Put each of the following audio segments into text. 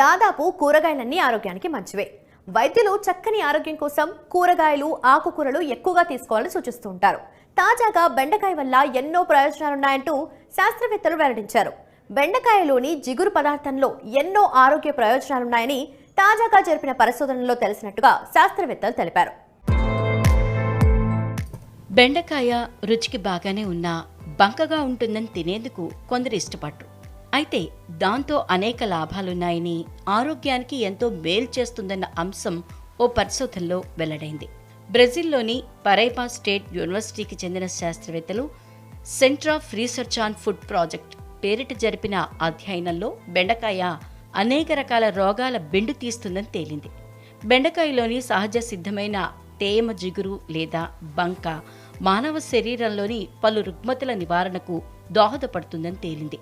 దాదాపు కూరగాయలన్నీ ఆరోగ్యానికి మంచివే. వైద్యులు చక్కని ఆరోగ్యం కోసం కూరగాయలు ఆకుకూరలు ఎక్కువగా తీసుకోవాలని సూచిస్తూ ఉంటారు. తాజాగా బెండకాయ వల్ల ఎన్నో ప్రయోజనాలున్నాయంటూ శాస్త్రవేత్తలు వెల్లడించారు. బెండకాయలోని జిగురు పదార్థంలో ఎన్నో ఆరోగ్య ప్రయోజనాలున్నాయని తాజాగా జరిపిన పరిశోధనలో తెలిసినట్టుగా శాస్త్రవేత్తలు తెలిపారు. బెండకాయ రుచికి బాగానే ఉన్నా బంకగా ఉంటుందని తినేందుకు కొందరు ఇష్టపడరు. అయితే దాంతో అనేక లాభాలున్నాయని ఆరోగ్యానికి ఎంతో మేలు చేస్తుందన్న అంశం ఓ పరిశోధనలో వెల్లడైంది. బ్రెజిల్లోని పరైపా స్టేట్ యూనివర్సిటీకి చెందిన శాస్త్రవేత్తలు centre of research on food project పేరిట జరిపిన అధ్యయనంలో బెండకాయ అనేక రకాల రోగాల బెండు తీస్తుందని తేలింది. బెండకాయలోని సహజ సిద్ధమైన తేమ జిగురు లేదా బంక మానవ శరీరంలోని పలు రుగ్మతల నివారణకు దోహదపడుతుందని తేలింది.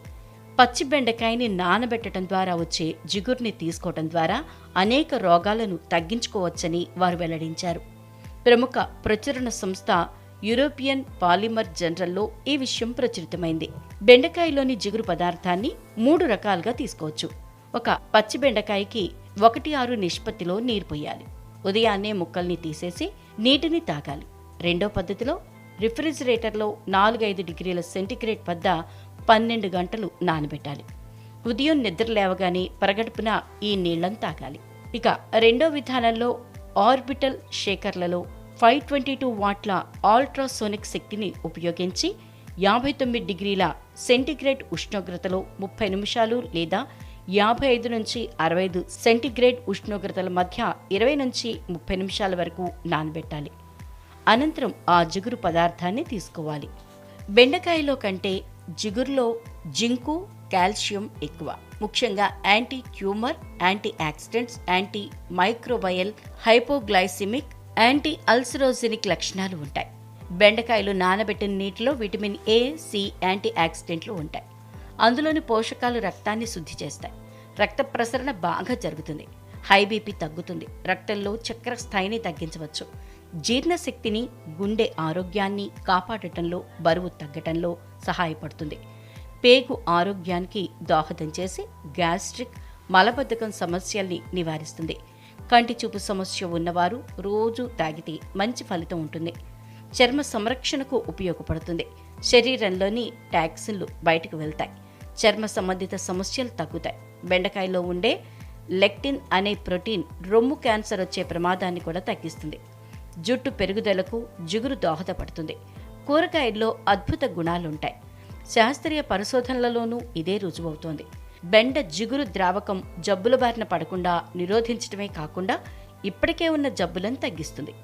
పచ్చి బెండకాయని నానబెట్టడం ద్వారా వచ్చే జిగురుని తీసుకోవడం ద్వారా అనేక రోగాలను తగ్గించుకోవచ్చని వారు వెల్లడించారు. ప్రముఖ ప్రచురణ సంస్థ యూరోపియన్ పాలిమర్ జనరల్లో ఈ విషయం ప్రచురితమైంది. బెండకాయలోని జిగురు పదార్థాన్ని మూడు రకాలుగా తీసుకోవచ్చు. ఒక పచ్చి బెండకాయకి ఒకటి ఆరు నిష్పత్తిలో నీరు పోయాలి. ఉదయాన్నే ముక్కల్ని తీసేసి నీటిని తాగాలి. రెండో పద్ధతిలో రిఫ్రిజిరేటర్లో నాలుగైదు డిగ్రీల సెంటిగ్రేడ్ వద్ద పన్నెండు గంటలు నానబెట్టాలి. ఉదయం నిద్ర లేవగానే పరగడుపున ఈ నీళ్ళను తాగాలి. ఇక రెండో విధానంలో ఆర్బిటల్ షేకర్లలో ఫైవ్ ట్వంటీ టూ వాట్ల ఆల్ట్రాసోనిక్ శక్తిని ఉపయోగించి యాభై తొమ్మిది డిగ్రీల సెంటీగ్రేడ్ ఉష్ణోగ్రతలో ముప్పై నిమిషాలు లేదా యాభై ఐదు నుంచి అరవై ఐదు సెంటీగ్రేడ్ ఉష్ణోగ్రతల మధ్య ఇరవై నుంచి ముప్పై నిమిషాల వరకు నానబెట్టాలి. అనంతరం ఆ జిగురు పదార్థాన్ని తీసుకోవాలి. బెండకాయలో కంటే జిగురులో జింకు కాల్షియం ఎక్కువ. ముఖ్యంగా antitumour antioxidants antimicrobial hypoglycaemic antiulcerogenic లక్షణాలు ఉంటాయి. బెండకాయలు నానబెట్టిన నీటిలో విటమిన్ ఏ సి యాంటీ ఆక్సిడెంట్లు ఉంటాయి. అందులోని పోషకాలు రక్తాన్ని శుద్ధి చేస్తాయి. రక్త ప్రసరణ బాగా జరుగుతుంది. హై బీపీ తగ్గుతుంది. రక్తంలో చక్కెర స్థాయిని తగ్గించవచ్చు. జీర్ణశక్తిని గుండె ఆరోగ్యాన్ని కాపాడటంలో బరువు తగ్గటంలో సహాయపడుతుంది. పేగు ఆరోగ్యానికి దోహదం చేసి గ్యాస్ట్రిక్ మలబద్ధకం సమస్యల్ని నివారిస్తుంది. కంటి చూపు సమస్య ఉన్నవారు రోజు తాగితే మంచి ఫలితం ఉంటుంది. చర్మ సంరక్షణకు ఉపయోగపడుతుంది. శరీరంలోని టాక్సిన్లు బయటకు వెళ్తాయి. చర్మ సంబంధిత సమస్యలు తగ్గుతాయి. బెండకాయలో ఉండే లెక్టిన్ అనే ప్రోటీన్ రొమ్ము క్యాన్సర్ వచ్చే ప్రమాదాన్ని కూడా తగ్గిస్తుంది. జుట్టు పెరుగుదలకు జిగురు దోహదపడుతుంది. కూరగాయల్లో అద్భుత గుణాలుంటాయి. శాస్త్రీయ పరిశోధనలలోనూ ఇదే రుజువవుతోంది. బెండ జిగురు ద్రావకం జబ్బుల బారిన పడకుండా నిరోధించడమే కాకుండా ఇప్పటికే ఉన్న జబ్బులను తగ్గిస్తుంది.